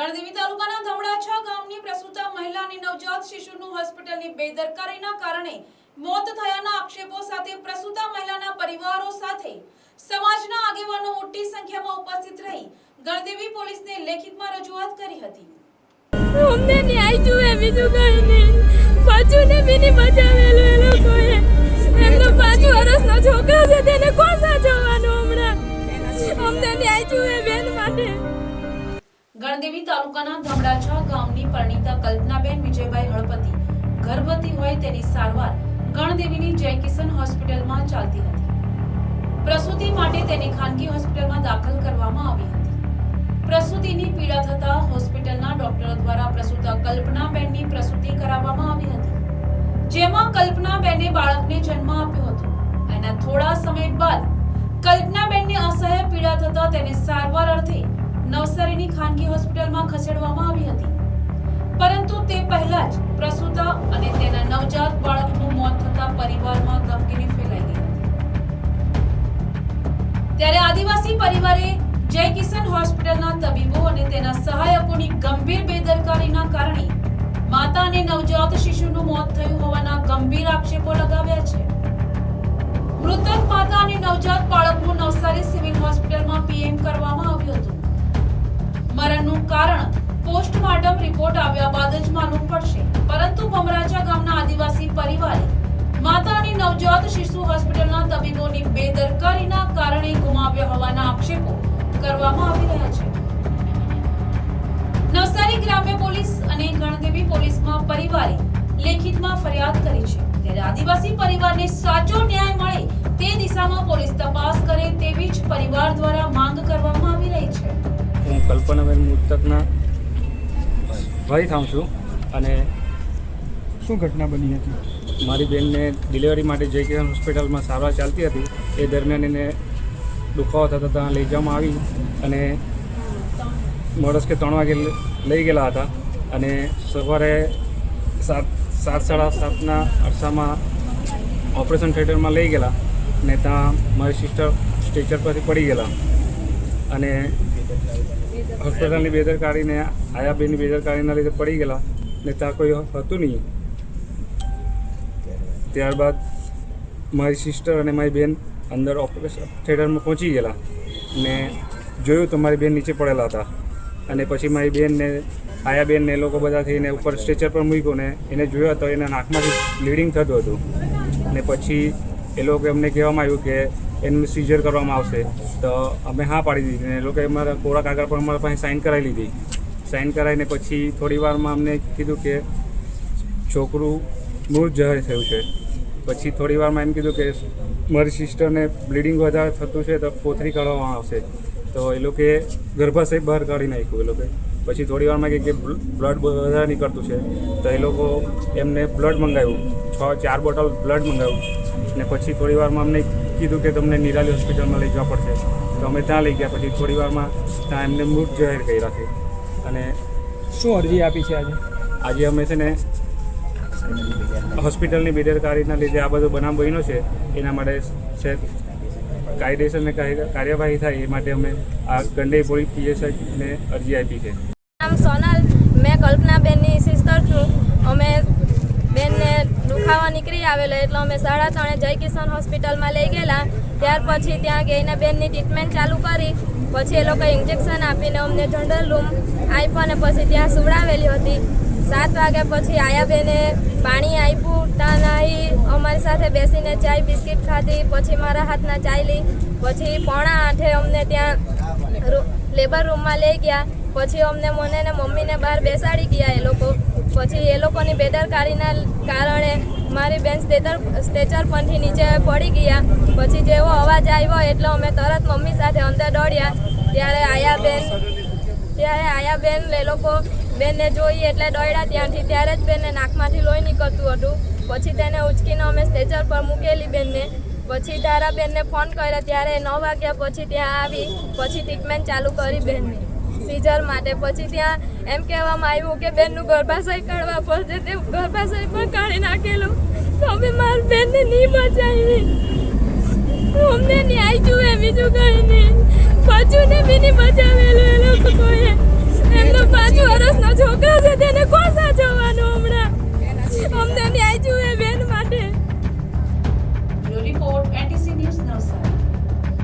ગણદેવી તાલુકાના ધમડાછા ગામની પ્રસૂતા મહિલા અને નવજાત શિશુનું હોસ્પિટલની બેદરકારીના કારણે મોત થયાના આક્ષેપો સાથે પ્રસૂતા મહિલાના પરિવારો સાથે સમાજના આગેવાનો મોટી સંખ્યામાં ઉપસ્થિત રહી ગણદેવી પોલીસને લેખિતમાં રજૂઆત કરી હતી. અમને ન્યાય જુએ બીજું કઈ નહીં. બચ્ચુને બી નહીં ગણદેવી તાલુકાના ધમડાછા ગામની પરણીતા કલ્પનાબેન, વિજયભાઈ હળપતિ ગર્ભવતી હોય તેની સારવાર ગણદેવીની જય કિશન હોસ્પિટલમાં ચાલતી હતી. પ્રસૂતિ માટે તેને ખાનગી હોસ્પિટલમાં દાખલ કરવામાં આવી હતી. પ્રસૂતિની પીડા થતા હોસ્પિટલના ડોક્ટરો દ્વારા પ્રસૂતા કલ્પનાબેનની પ્રસૂતિ કરાવવામાં આવી હતી. જેમાં કલ્પનાબેને બાળકને જન્મ આપ્યો હતો. એના થોડા સમય બાદ કલ્પનાબેનને અસહ્ય પીડા થતા તેને સારવાર અર્થે નવસારીની ખાનગી હોસ્પિટલમાં ખસેડવામાં આવી હતી. પરંતુ તે પહેલા જ પ્રસૂતા અને તેના નવજાત બાળકનું મોત થતા પરિવારમાં ગમગીની ફેલાઈ ગઈ ત્યારે આદિવાસી પરિવારે જય કિશન હોસ્પિટલના તબીબો અને તેના સહાયકોની ગંભીર બેદરકારીના કારણે માતા અને નવજાત શિશુનું મોત થયું હોવાના ગંભીર આક્ષેપો લગાવ્યા છે. મૃતક માતા અને નવજાત બાળકનું નવસારી સિવિલ હોસ્પિટલમાં પીએમ માલુમ પડશે પરંતુ ભમરાજા ગામના આદિવાસી પરિવારે માતા નવજાત શિશુ હોસ્પિટલના તબીબોની બેદરકારીના કારણે ગુમાવ્યા હોવાના આક્ષેપો કરવામાં આવી રહ્યા છે. નવસારી ગ્રામ્ય પોલીસ અને ગણદેવી પોલીસમાં પરિવારે લેખિતમાં ફરિયાદ કરી છે. ત્યારે આદિવાસી પરિવારને સાચો ન્યાય મળે તે દિશામાં પોલીસ તપાસ કરે તેવી જ પરિવાર દ્વારા માંગ કરવામાં આવી રહી છે. કલ્પનાબેન મૃતકના ભાઈ થાઉં છું અને શું ઘટના બની હતી? મારી બેનને ડિલિવરી માટે જય કિશન હોસ્પિટલમાં સારવાર ચાલતી હતી એ દરમિયાન એને દુખાવો થતા ત્યાં લઈ જવામાં આવી અને મોડસ કે ત્રણ વાગે લઈ ગયેલા હતા અને સવારે સાત સાત સાડા સાતના અરસામાં ઓપરેશન થિયેટરમાં લઈ ગયેલા ને ત્યાં મારી સિસ્ટર સ્ટેચર પરથી પડી ગયેલા અને હોસ્પિટલની બેદરકારીને, આયાબેનની બેદરકારીના લીધે પડી ગયેલા. ને ત્યાં કોઈ હતું નહીં. ત્યારબાદ મારી સિસ્ટર અને મારી બેન અંદર ઓપરેશન થિયેટરમાં પહોંચી ગયેલા. ને જોયું તો મારી બેન નીચે પડેલા હતા. અને પછી મારી બેનને આયા બેનને એ લોકો બધા થઈને ઉપર સ્ટ્રેચર પર મૂક્યો ને એને જોયો તો એના નાકમાંથી બ્લીડિંગ થતું હતું. ને પછી એ લોકો એમને કહેવામાં આવ્યું કે એનું સીઝર કરવામાં આવશે. તો અમે હા પાડી દીધી ને એ લોકોએ મારા કોરા કાગળ પર અમારા પાસે સાઇન કરાવી લીધી. સાઇન કરાવીને પછી થોડી વારમાં અમને કીધું કે છોકરું મૃત જાહેર થયું છે. પછી થોડી વારમાં એમ કીધું કે મારી સિસ્ટરને બ્લીડિંગ વધારે થતું છે તો કોથળી કાઢવામાં આવશે. તો એ લોકોએ ગર્ભાશય બહાર કાઢી નાખ્યું એ લોકોએ પછી થોડી વારમાં કહે કે બ્લડ વધારે નીકળતું છે. તો એ લોકો એમને બ્લડ મંગાવ્યું. છ, ચાર બોટલ બ્લડ મંગાવ્યું. ને પછી થોડી વારમાં અમને કીધું કે તમને નિરાલી હોસ્પિટલમાં લઈ જવા પડશે. તો અમે ત્યાં લઈ ગયા પછી થોડી વારમાં ત્યાં એમને મૃત જાહેર કર્યા છે. અને શું અરજી આપી છે આજે? આજે અમે છે ને હોસ્પિટલની બેદરકારીના લીધે આ બધો બનાવ બન્યો છે. એના માટે છે કાયદેસરને કાર્યવાહી થાય એ માટે અમે આ ગંડે પોલીસ પીએસઆઈને અરજી આપી છે. નામ સોનલ. મેં કલ્પનાબેનની સિસ્ટર છું અમે બેનને દુખાવા નીકળી આવેલો એટલે અમે સાડા ત્રણે જય કિશન હોસ્પિટલમાં લઈ ગયેલા. ત્યાર પછી ત્યાં ગઈને બેનની ટ્રીટમેન્ટ ચાલુ કરી. પછી એ લોકોએ ઇન્જેક્શન આપીને અમને જનરલ રૂમ આપ્યો અને પછી ત્યાં સુવડાવેલી હતી. સાત વાગ્યા પછી આયા બેને પાણી આપ્યું ત્યાં નાહી, અમારી સાથે બેસીને ચાય, બિસ્કિટ ખાધી, પછી મારા હાથના ચાય લઈ. પછી પોણા આઠે અમને ત્યાં લેબર રૂમમાં લઈ ગયા. પછી અમને મને ને મમ્મીને બહાર બેસાડી ગયા એ લોકો. પછી એ લોકોની બેદરકારીના કારણે મારી બેન સ્ટેચર સ્ટેચર પરથી નીચે પડી ગયા. પછી જેવો અવાજ આવ્યો એટલે અમે તરત મમ્મી સાથે અંદર દોડ્યા. ત્યારે આયા બેન, ત્યારે આયા બેન એ લોકો બેનને જોઈ એટલે દોડ્યા ત્યાંથી. ત્યારે જ બેનને નાકમાંથી લોહી નીકળતું હતું. પછી તેને ઉચકીને અમે સ્ટેચર પર મૂકેલી બેનને. પછી તારા બેનને ફોન કર્યો. ત્યારે નવ વાગ્યા પછી ત્યાં આવી. પછી ટ્રીટમેન્ટ ચાલુ કરી બેનને. સીઝર માટે. પછી ત્યાં એમ કહેવામાં આવ્યું કે બેનનું ગર્ભાશય કાઢવા પડશે. તે ગર્ભાશય પણ કાઢી નાખેલું. તો અમે મારી બેનને નહીં બચાવી. અમને ન્યાય જુએ બીજું કંઈ નહીં. બચ્ચુને બી નહીં બચાવેલું એ લોકોએ એમનો પાંચ